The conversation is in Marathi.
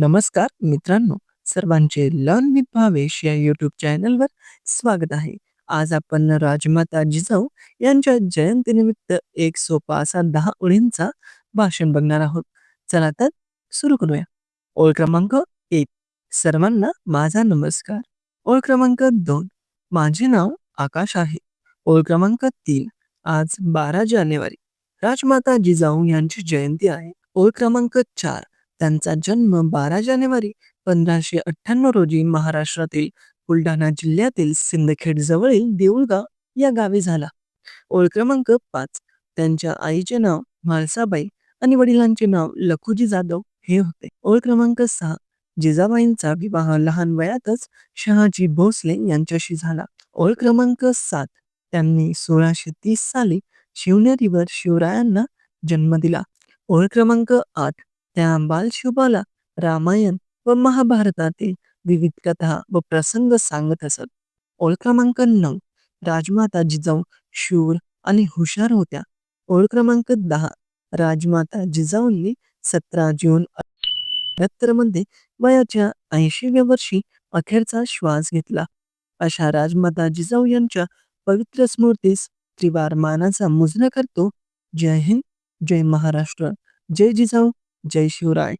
नमस्कार मित्रांनो, सर्वांचे लर्न विथ भावेश या यूट्यूब चॅनलवर स्वागत आहे. आज आपण राजमाता जिजाऊ यांच्या जयंतीनिमित्त एक सोपा असा दहा ओळींचा भाषण बघणार आहोत. चला तर सुरू करूया. ओळ क्रमांक एक सर्वांना माझा नमस्कार. ओळ क्रमांक दोन माझे नाव आकाश आहे. ओळ क्रमांक तीन आज 12 जानेवारी राजमाता जिजाऊ यांची जयंती आहे. ओळ क्रमांक चार त्यांचा जन्म 12 जानेवारी 1598 रोजी महाराष्ट्रातील बुलढाणा जिल्ह्यातील सिंदखेड जवळील देऊळगाव या गावी झाला. ओळ क्रमांक पाच त्यांच्या आईचे नाव म्हालसाबाई आणि वडिलांचे नाव लखुजी जाधव हे होते. ओळ क्रमांक सहा जिजाबाईंचा विवाह लहान वयातच शहाजी भोसले यांच्याशी झाला. ओळ क्रमांक सात त्यांनी 1630 साली शिवनेरीवर शिवरायांना जन्म दिला. ओळ क्रमांक आठ त्या बालशिवबाला रामायण व महाभारतातील विविध कथा व प्रसंग सांगत असत. ओळ क्रमांक नऊ राजमाता जिजाऊ शूर आणि हुशार होत्या. ओळ क्रमांक दहा राजमाता जिजाऊंनी 17 जून मध्ये वयाच्या 80व्या वर्षी अखेरचा श्वास घेतला. अशा राजमाता जिजाऊ यांच्या पवित्र स्मृतीस त्रिवार मानाचा मुजरा करतो. जय हिंद, जय महाराष्ट्र, जय जिजाऊ, जय शिवराय.